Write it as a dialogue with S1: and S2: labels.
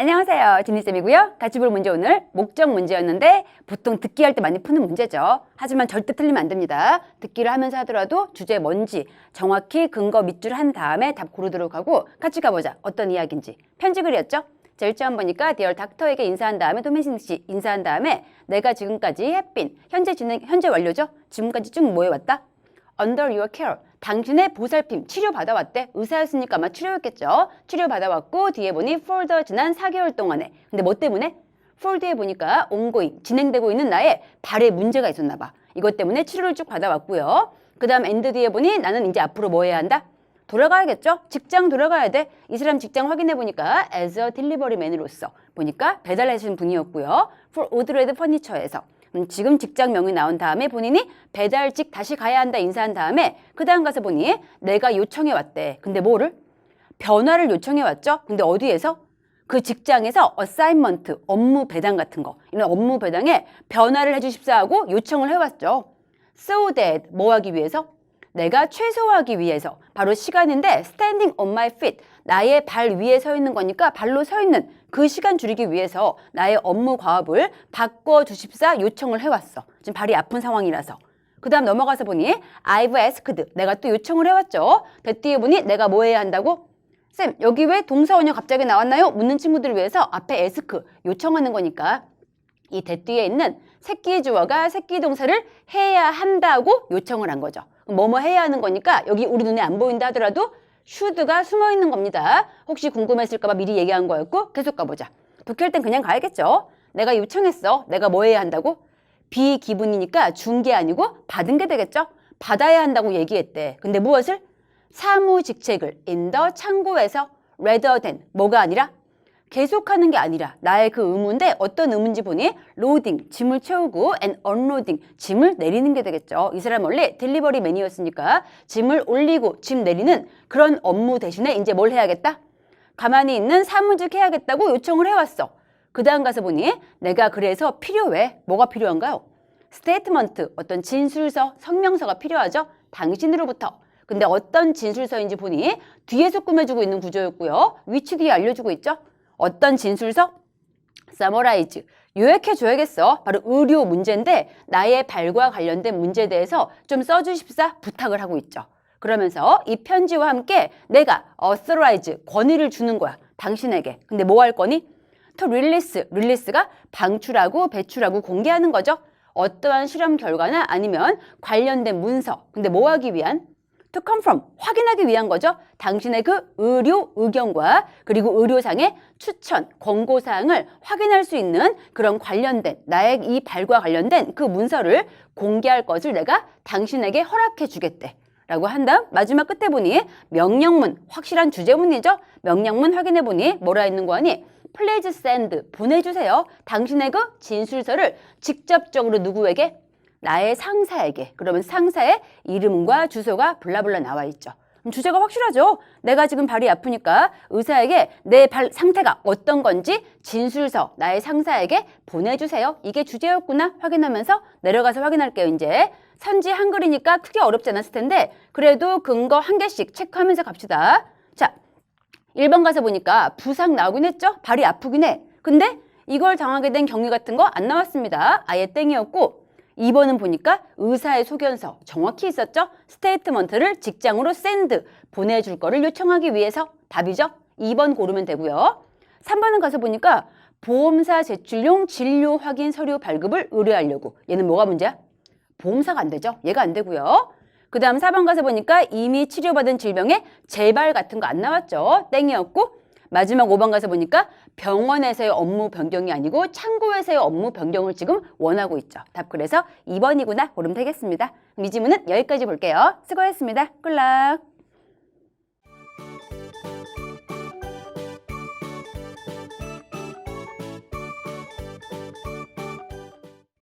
S1: 안녕하세요. 지니쌤이고요. 같이 볼 문제 오늘 목적 문제였는데 보통 듣기 할 때 많이 푸는 문제죠. 하지만 절대 틀리면 안 됩니다. 듣기를 하면서 하더라도 주제 뭔지 정확히 근거 밑줄 한 다음에 답 고르도록 하고 같이 가보자. 어떤 이야기인지. 편지 글이었죠? 자, 1점 보니까 디얼 닥터에게 인사한 다음에 도메신 씨 인사한 다음에 내가 지금까지 했빈 현재 진행 현재 완료죠? 지금까지 쭉 뭐해왔다? Under your care. 당신의 보살핌, 치료 받아왔대. 의사였으니까 아마 치료였겠죠. 치료 받아왔고 뒤에 보니 for the 지난 4개월 동안에. 근데 뭐 때문에? 뒤에 보니까 ongoing, 진행되고 있는 나의 발에 문제가 있었나 봐. 이것 때문에 치료를 쭉 받아왔고요. 그 다음 end 뒤에 보니 나는 이제 앞으로 뭐 해야 한다? 돌아가야겠죠? 직장 돌아가야 돼. 이 사람 직장 확인해 보니까 as a delivery man으로서 보니까 배달하시는 분이었고요. for 오드레드 퍼니처에서 음, 지금 직장 명이 나온 다음에 본인이 배달직 다시 가야 한다 인사한 다음에 그 다음 가서 보니 내가 요청해 왔대. 근데 뭐를? 변화를 요청해 왔죠? 근데 어디에서? 그 직장에서 어사인먼트, 업무 배당 같은 거 이런 업무 배당에 변화를 해주십사 하고 요청을 해왔죠. So that 뭐 하기 위해서? 내가 최소화하기 위해서 바로 시간인데 standing on my feet 나의 발 위에 서 있는 거니까 발로 서 있는 그 시간 줄이기 위해서 나의 업무 과업을 바꿔 주십사 요청을 해왔어. 지금 발이 아픈 상황이라서. 그 다음 넘어가서 보니 I've asked 내가 또 요청을 해왔죠. 대뒤에 보니 내가 뭐 해야 한다고? 쌤 여기 왜 동사원형 갑자기 나왔나요? 묻는 친구들을 위해서 앞에 ask 요청하는 거니까 이 대뒤에 있는 새끼 주어가 새끼 동사를 해야 한다고 요청을 한 거죠. 뭐뭐 해야 하는 거니까 여기 우리 눈에 안 보인다 하더라도 should가 숨어 있는 겁니다. 혹시 궁금했을까봐 미리 얘기한 거였고 계속 가보자. 독해할 땐 그냥 가야겠죠. 내가 요청했어. 내가 뭐 해야 한다고? 비기분이니까 준 게 아니고 받은 게 되겠죠. 받아야 한다고 얘기했대. 근데 무엇을? 사무직책을 in the 창고에서 rather than 뭐가 아니라 계속하는 게 아니라 나의 그 의무인데 어떤 의무인지 보니 로딩 짐을 채우고 and unloading 짐을 내리는 게 되겠죠. 이 사람 원래 딜리버리 매니였으니까 짐을 올리고 짐 내리는 그런 업무 대신에 이제 뭘 해야겠다? 가만히 있는 사무직 해야겠다고 요청을 해왔어. 그 다음 가서 보니 내가 그래서 필요해. 뭐가 필요한가요? 스테이트먼트 어떤 진술서, 성명서가 필요하죠. 당신으로부터. 근데 어떤 진술서인지 보니 뒤에서 꾸며주고 있는 구조였고요. 위치 뒤에 알려주고 있죠. 어떤 진술서? 서머라이즈. 요약해 줘야겠어. 바로 의료 문제인데 나의 발과 관련된 문제에 대해서 좀 써주십사 부탁을 하고 있죠. 그러면서 이 편지와 함께 내가 authorize 권위를 주는 거야. 당신에게. 근데 뭐 할 거니? to release. release가 방출하고 배출하고 공개하는 거죠. 어떠한 실험 결과나 아니면 관련된 문서. 근데 뭐 하기 위한? To confirm 확인하기 위한 거죠. 당신의 그 의료 의견과 그리고 의료상의 추천 권고 사항을 확인할 수 있는 그런 관련된 나의 이 발과 관련된 그 문서를 공개할 것을 내가 당신에게 허락해 주겠대. 라고 한 다음 마지막 끝에 보니 명령문 확실한 주제문이죠. 명령문 확인해 보니 뭐라 있는 거 아니? 플레이즈 샌드 보내주세요. 당신의 그 진술서를 직접적으로 누구에게? 나의 상사에게 그러면 상사의 이름과 주소가 블라블라 나와 있죠. 그럼 주제가 확실하죠. 내가 지금 발이 아프니까 의사에게 내 발 상태가 어떤 건지 진술서 나의 상사에게 보내주세요. 이게 주제였구나 확인하면서 내려가서 확인할게요. 이제 선지 한글이니까 크게 어렵지 않았을 텐데 그래도 근거 한 개씩 체크하면서 갑시다. 자, 1번 가서 보니까 부상 나오긴 했죠. 발이 아프긴 해. 근데 이걸 당하게 된 경위 같은 거 안 나왔습니다. 아예 땡이었고 2번은 보니까 의사의 소견서 정확히 있었죠? 스테이트먼트를 직장으로 샌드 보내줄 거를 요청하기 위해서 답이죠? 2번 고르면 되고요. 3번은 가서 보니까 보험사 제출용 진료 확인 서류 발급을 의뢰하려고 얘는 뭐가 문제야? 보험사가 안 되죠? 얘가 안 되고요. 그 다음 4번 가서 보니까 이미 치료받은 질병의 재발 같은 거 안 나왔죠? 땡이었고 마지막 5번 가서 보니까 병원에서의 업무 변경이 아니고 창고에서의 업무 변경을 지금 원하고 있죠. 답 그래서 2번이구나 고르면 되겠습니다. 이 지문은 여기까지 볼게요. 수고했습니다. 꿀락.